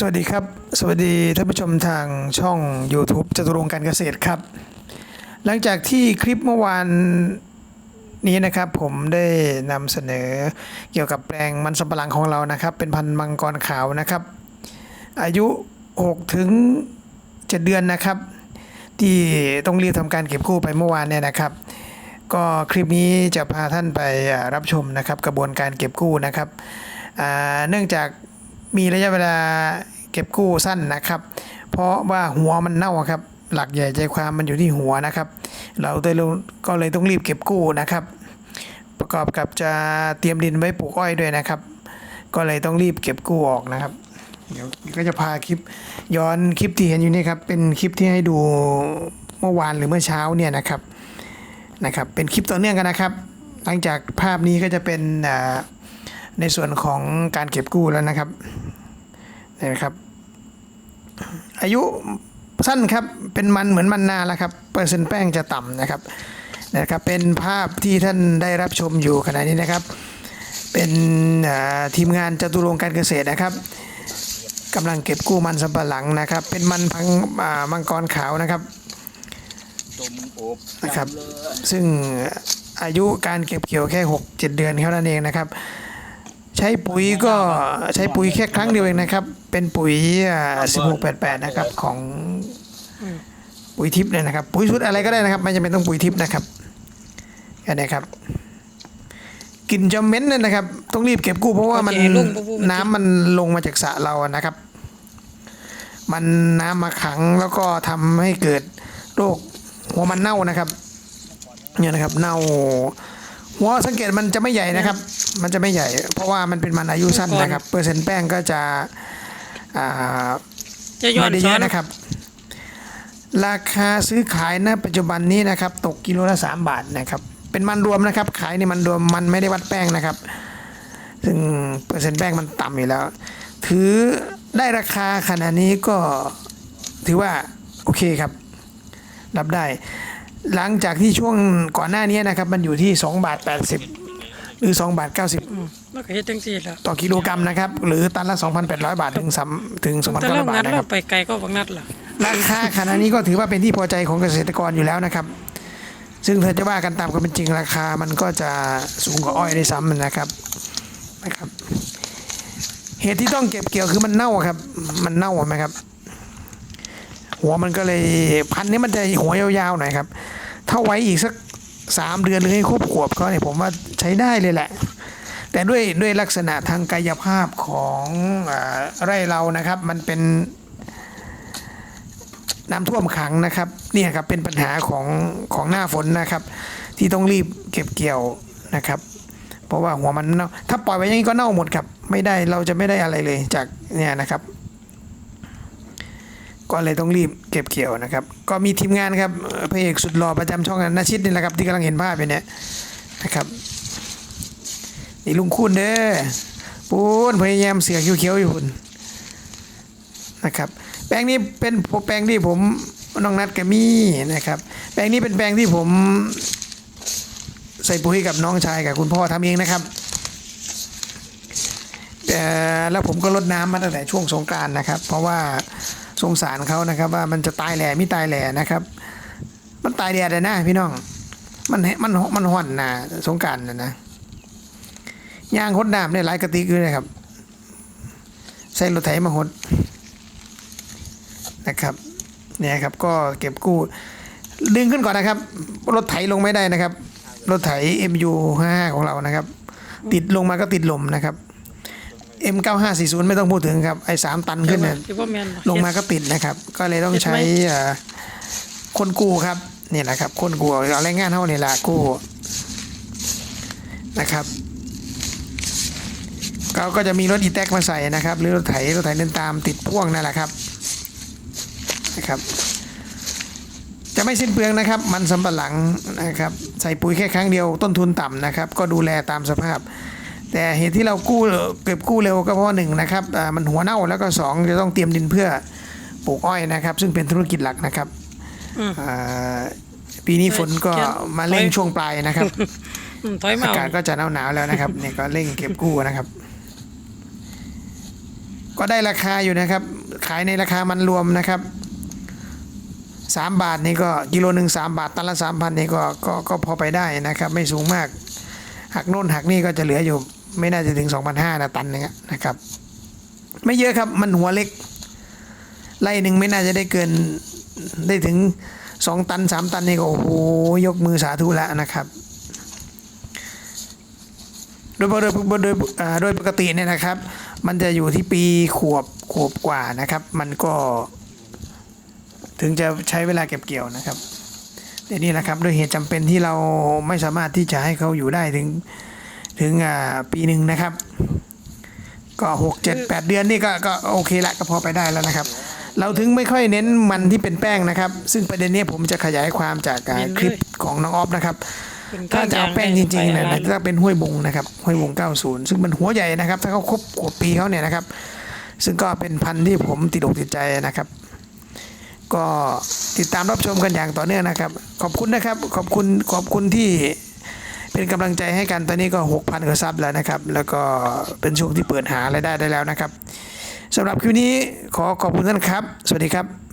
สวัสดีครับ สวัสดีท่านผู้ชมทางช่อง YouTube จตุรงการเกษตรครับ หลังจากที่คลิปเมื่อวานนี้นะครับผมได้นำเสนอเกี่ยวกับแปลงมันสำปะหลังของเรานะครับ เป็นพันธุ์มังกรขาวนะครับ อายุ6ถึง7เดือนนะครับ ที่ต้องรีบทำการเก็บกู้ไปเมื่อวานเนี่ยนะครับ ก็คลิปนี้จะพาท่านไปรับชมนะครับ กระบวนการเก็บกู้นะครับเนื่องจาก มีระยะเวลาเก็บกู้สั้นนะครับ เพราะว่าหัวมันเน่าครับ หลักใหญ่ใจความมันอยู่ที่หัวนะครับ เราได้ลงก็เลยต้องรีบเก็บกู้นะครับ ประกอบกับจะเตรียมดินไว้ปลูกอ้อยด้วยนะครับ ก็เลยต้องรีบเก็บกู้ออกนะครับ เดี๋ยวก็จะพาคลิปย้อนคลิปที่เห็นอยู่นี่ครับ เป็นคลิปที่ให้ดูเมื่อวานหรือเมื่อเช้าเนี่ยนะครับนะครับ เป็นคลิปต่อเนื่องกันนะครับ หลังจากภาพนี้ก็จะเป็นอ่า ในส่วนของการเก็บกู้แล้วนะครับนี่นะครับ อายุสั้นครับเป็นมันเหมือนมันนาแล้วครับเปอร์เซ็นต์แป้งจะต่ำนะครับนะครับ เป็นภาพที่ท่านได้รับชมอยู่ขณะนี้นะครับ เป็นทีมงานจตุรงการเกษตรนะครับกำลังเก็บกู้มันสำปะหลังนะครับ เป็นมันพังมังกรขาวนะครับนะครับ ซึ่งอายุการเก็บเกี่ยวแค่ 6 7 เดือนเท่านั้นเองนะครับ ใช้ปุ๋ยก็ใช้ปุ๋ยแค่ครั้งเดียวเองนะครับ เป็นปุ๋ยอ่า1688 นะครับของปุ๋ยทิพย์เนี่ยนะครับ ปุ๋ยชุดอะไรก็ได้นะครับไม่จำเป็นต้องปุ๋ยทิพย์นะครับแค่นี้ครับกลิ่นจะเหม็นเนี่ยนะครับ ต้องรีบเก็บกู้เพราะว่ามันโอเคลุงปุ๊บปุ๊บน้ำมันลงมาจากสระเราอะนะครับ มันน้ำมาขังแล้วก็ทำให้เกิดโรคหัวมันเน่านะครับ เนี่ยนะครับ เน่าหัวสังเกตมันจะไม่ใหญ่นะครับ มันจะไม่ใหญ่ เพราะว่ามันเป็นมันอายุสั้นนะครับ เปอร์เซ็นต์แป้งก็จะอ่าจะย้อไม่นได้สเยออะนนะครับ ราคาซื้อขายณปัจจุบันนี้นะครับ ตกกิโลละ3บาทนะครับ เป็นมันรวมนะครับ ขายในมันรวมมันไม่ได้วัดแป้งนะครับ ซึ่งเปอร์เซ็นต์แป้งมันต่ำอยู่แล้ว ถือได้ราคาขนาดนี้ก็ถือว่าโอเคครับ รับได้ หลังจากที่ช่วงก่อนหน้านี้นะครับ มันอยู่ที่2บาท80 หรือ 2 บาท 90มันก็เฮ็ดจังซี่ล่ะต่อกิโลกรัมนะครับ หรือตันละ 2,800 บาทถึง3ถึงแต่เรา2,900บางัทดนะคเรารับ ไปไกลก็บักนัดล่ะราคาขณะนี้ก็ถือว่าเป็นที่พอใจของเกษตรกรอยู่แล้วนะครับ ซึ่งถ้าจะว่ากันตามความเป็นจริงราคามันก็จะสูงกว่าอ้อยได้ซ้ำนะครับนะครับ เหตุที่ต้องเก็บเกี่ยวคือมันเน่าครับ มันเน่าไหมครับ หัวมันก็เลยพันธุ์นี้มันจะหัวยาวๆหน่อยครับ ถ้าไว้อีกสักสามเดือนหรือให้ครบขวบก็เนี่ยผมว่าใช้ได้เลยแหละ แต่ด้วยด้วยลักษณะทางกายภาพของอไร่เรานะครับ มันเป็นน้ำท่วมขังนะครับเนี่ยครับเป็นปัญหาของของหน้าฝนนะครับ ที่ต้องรีบเก็บเกี่ยวนะครับ เพราะว่าหัวมันเน่าถ้าปล่อยไว้อย่างนี้ก็เน่าหมดครับ ไม่ได้เราจะไม่ได้อะไรเลยจากเนี่ยนะครับ ก็เลยต้องรีบเก็บเกี่ยวนะครับ ก็มีทีมงานครับเพระเอกสุดหล่อประจำช่องนาชิตนี่แหละครับที่กำลังเห็นภาพอยู่เนี่ยนะครับ นี่ลุงคุณเด้อปูนพยายามเสือกเขียวๆอยู่คุณนะครับ แปลงนี้เป็นแปลงที่ผมน้องนัดกับมี่นะครับ แปลงนี้เป็นแปลงที่ผมใส่ปุ๋ยกับน้องชายกับคุณพ่อทำเองนะครับแต่แล้วผมก็ลดน้ำมาตั้งแต่ช่วงสงกรานนะครับ เพราะว่าสงสารเขานะครับ ว่ามันจะตายแหล่ไม่ตายแหล่นะครับ มันตายแดดเลยนะพี่น้อง มันมันมันห่อนนะสงการนะนะ ย่างหดน้ำได้หลายกระติกเลยครับ ใส่รถไถมาหดนะครับเนี่ยครับก็เก็บกู้ดึงขึ้นก่อนนะครับ รถไถลงไม่ได้นะครับ รถไถ MU 55ของเรานะครับ ติดลงมาก็ติดลมนะครับ M9540 ไม่ต้องพูดถึงครับไอ้สามตันขึ้นเนี่ยที่ว่าแม่นบ่ลงมาก็ติดนะครับ ก็เลยต้องใช้เอ่อคนกู้ครับนี่แหละครับ คนกู้เอาแรงงานเท่านี่แหละกู้นะครับ เขาก็จะมีรถอีแท็กมาใส่นะครับ หรือรถไถรถไถเดินตามติดพ่วงนั่นแหละครับนะครับ จะไม่สิ้นเปลืองนะครับ มันสำปะหลังนะครับ ใส่ปุ๋ยแค่ครั้งเดียวต้นทุนต่ำนะครับ ก็ดูแลตามสภาพ แต่เหตุที่เรากู้เก็บกู้เร็วก็เพราะหนึ่งนะครับอ่ามันหัวเน่าแล้วก็สองจะต้องเตรียมดินเพื่อปลูกอ้อยนะครับ ซึ่งเป็นธุรกิจหลักนะครับอืมอ่าปีนี้ฝนก็มาเร่งช่วงปลายนะครับอืมถอยมาอาเอากาศก็จะหนาวๆแล้วนะครับเนี่ยก็เร่งเก็บกู้นะครับ ก็ได้ราคาอยู่นะครับ ขายในราคามันรวมนะครับสามบาทนี่ก็กิโลหนึ่งสามบาทตันละสามพันนี่ก็ก็ก็พอไปได้นะครับ ไม่สูงมาก หักโน่นหักนี่ก็จะเหลืออยู่ ไม่น่าจะถึง 2 5 0 0นะตันนึงนะครับ ไม่เยอะครับมันหัวเล็กไร่หนึ่งไม่น่าจะได้เกินได้ถึง 2 ตัน 3 ตันนี่ก็โอ้โหยกมือสาธุแล้วนะครับ โดยโดยโดยโดยอ่าโดยปกติเนี่ยนะครับ มันจะอยู่ที่ปีขวบขวบกว่านะครับ มันก็ ถึงจะใช้เวลาเก็บเกี่ยวนะครับแต่นี่นะครับด้วยเหตุจำเป็นที่เราไม่สามารถที่จะให้เขาอยู่ได้ถึงถึงอ่าปีหนึ่งนะครับ ก็หกเจ็ดแปดเดือนนี่ก็ก็โอเคละก็พอไปได้แล้วนะครับ เราถึงไม่ค่อยเน้นมันที่เป็นแป้งนะครับ ซึ่งประเด็นนี้ผมจะขยายความจากอ่าคลิปของน้องออฟนะครับเป็น ถ้าจะเอาแป้งจริงๆเนี่ยไปจะเป็นห้วยบงนะครับห้วยบง 90 ซึ่งมันหัวใหญ่นะครับ ถ้าเขาครบขวบปีเขาเนี่ยนะครับ ซึ่งก็เป็นพันธุ์ที่ผมติดอกติดใจนะครับ ก็ติดตามรับชมกันอย่างต่อเนื่องนะครับ ขอบคุณนะครับ ขอบคุณขอบคุณที่เป็นกำลังใจให้กันตอนนี้ก็ 6,000กว่าซับแล้วนะครับ แล้วก็เป็นช่วงที่เปิดหารายได้ได้แล้วนะครับสำหรับคลิปนี้ขอขอบคุณท่านครับ สวัสดีครับ